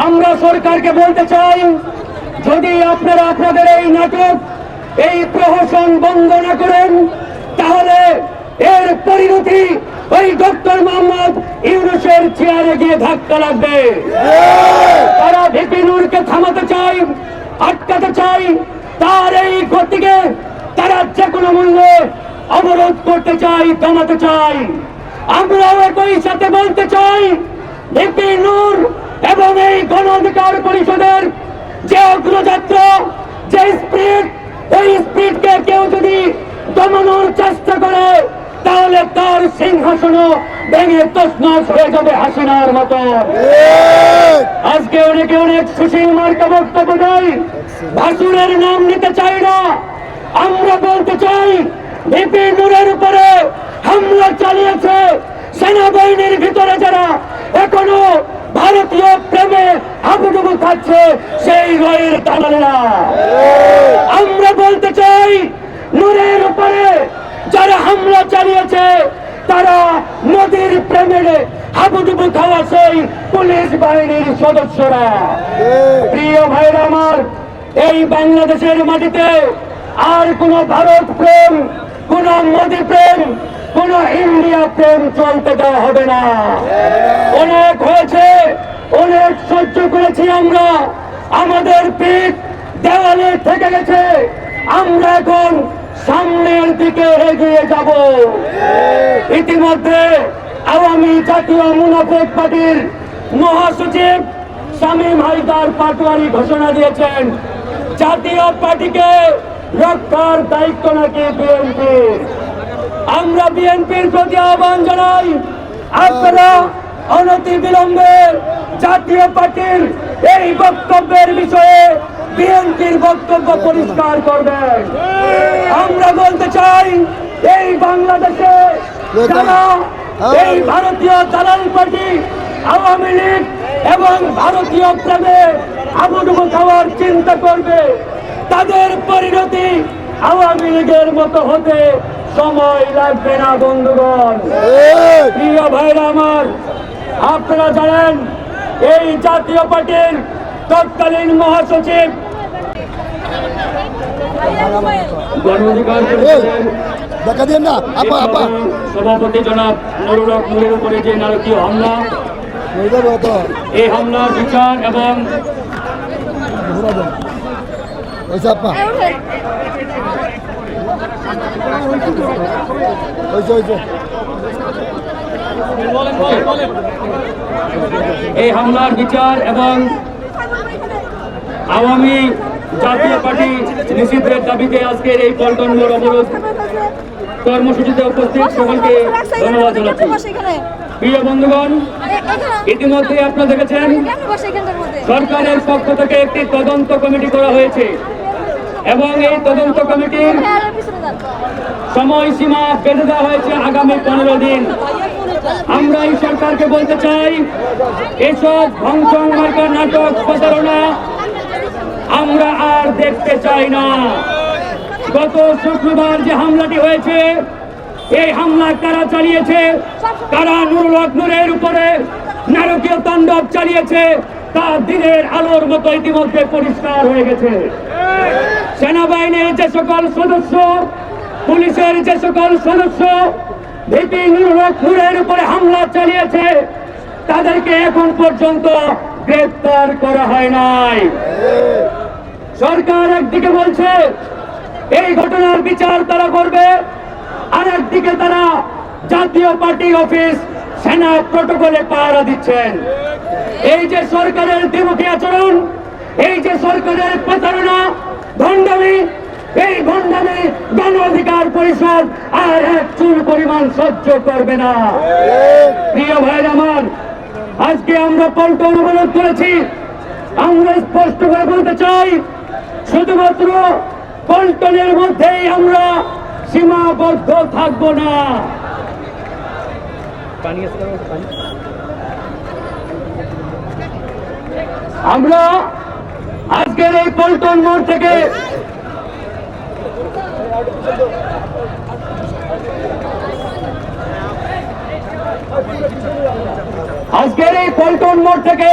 আমরা সরকারকে বলতে চাই, যদি আপনারা আপনাদের এই নাটক, এই প্রহসন বন্ধ না করেন, তাহলে এর পরিণতি ওই ডক্টর মোহাম্মদ ইউনুসের চেয়ারে গিয়ে ধাক্কা লাগবে। তারা ভিপিনুরকে থামাতে চাই, আটকাতে চাই, তার এই গতিকে তারা যে কোনো মূল্যে অবরোধ করতে চাই থামাতে চাই। আমরাও একই সাথে বলতে চাই ভিপি এই অধিকার পরিষদের যে অগ্রযাত্রা, যে স্পিড, ওই স্পিডকে কেউ যদি দমানোর চেষ্টা করে, তাহলে তার সিংহাসনও ভেঙে তসনস হয়ে যাবে হাসিনার মতো। আজকে অনেকে অনেক সুশীল মার্কা বক্তব্য দেয়, ভাসুরের নাম নিতে চাই না। আমরা বলতে চাই, ভিপি নূরের উপরে হামলা চালিয়েছে সেনাবাহিনীর ভিতরে যারা এখনও ভারতীয় প্রেমে হাবুডুবু খাচ্ছে সেই রয়ের দালালেরা। আমরা বলতে চাই, নূরের উপরে যারা হামলা চালিয়েছে, তারা নদীর প্রেমের হাবুডুবু খাওয়া সেই পুলিশ বাহিনীর সদস্যরা। প্রিয় ভাইরা আমার, এই বাংলাদেশের মাটিতে আর কোন ভারত প্রেম, কোন মোদী প্রেম কোন ইন্ডিয়া প্রেম চলতে দেওয়া হবে না। অনেক হয়েছে, অনেক সহ্য করেছি আমরা। আমাদের পিঠ দেওয়ালে থেকে গেছে। আমরা এখন সামনের দিকে এগিয়ে যাব। ইতিমধ্যে আওয়ামী জাতীয় মুনাফেক পার্টির মহাসচিব শামীম হাইদার পাটোয়ারি ঘোষণা দিয়েছেন, জাতীয় পার্টিকে রক্ষার দায়িত্ব নাকি বিএনপি আমরা বিএনপির প্রতি আহ্বান জানাই, আপনারা অনতি বিলম্বে জাতীয় পার্টির এই বক্তব্যের বিষয়ে বিএনপির বক্তব্য পরিষ্কার করবেন। আমরা বলতে চাই, এই বাংলাদেশে যারা এই ভারতীয় দালাল পার্টি, আওয়ামী লীগ এবং ভারতীয় প্রেমে আবুডুবু খাওয়ার চিন্তা করবে, তাদের পরিণতি আওয়ামী লীগের মতো হতে সময় লাগবে না বন্ধুগণ। প্রিয় ভাইরা আমার আপনারা জানেন এই জাতীয় পার্টির তৎকালীন মহাসচিব দেখা না। আপা আপা। সভাপতি জনাব নুরুল হক উপরে যে নারকীয় হামলা এই হামলার বিচার এবং এই হামলার বিচার এবং আওয়ামী জাতীয় পার্টি নিষিদ্ধের দাবিতে আজকের এই পল্টন মোড় অবরোধ কর্মসূচিতে উপস্থিত সকলকে ধন্যবাদ জানাচ্ছি। প্রিয় বন্ধুগণ ইতিমধ্যে আপনারা দেখেছেন সরকারের পক্ষ থেকে একটি তদন্ত কমিটি করা হয়েছে। এবং এই তদন্ত কমিটির সময়সীমা বেঁধে দেওয়া হয়েছে আগামী পনেরো দিন। আমরা এই সরকারকে বলতে চাই, এসব ভংসং মার্কা নাটক প্রচারণা আমরা আর দেখতে চাই না। গত শুক্রবার যে হামলাটি হয়েছে, এই হামলা কারা চালিয়েছে? কারা নুরুল নূরের উপরে নারকীয় তাণ্ডব চালিয়েছে? তা দিনের আলোর মতো ইতিমধ্যে পরিষ্কার হয়ে গেছে। সেনাবাহিনীর যে সকল সদস্য, পুলিশের যে সকল সদস্য, ভিপি উপরে হামলা চালিয়েছে, তাদেরকে এখন পর্যন্ত গ্রেপ্তার করা হয় নাই। সরকার একদিকে বলছে, এই ঘটনার বিচার তারা করবে, আর একদিকে তারা জাতীয় পার্টি অফিস সেনা প্রটোকলে পাহারা দিচ্ছেন। এই যে সরকারের দ্বিমুখী আচরণ, এই যে সরকারের প্রতারণা ভণ্ডামি, এই ভণ্ডামি গণ অধিকার পরিষদ আর এক চুল পরিমাণ সহ্য করবে না। প্রিয় ভাইয়ের আমার, আজকে আমরা পল্টন অবরোধ করেছি। আমরা স্পষ্ট করে বলতে চাই, শুধুমাত্র পল্টনের মধ্যেই আমরা সীমাবদ্ধ থাকব না। আমরা আজকের এই পল্টন মোড় থেকে আজকের এই পল্টন মোড় থেকে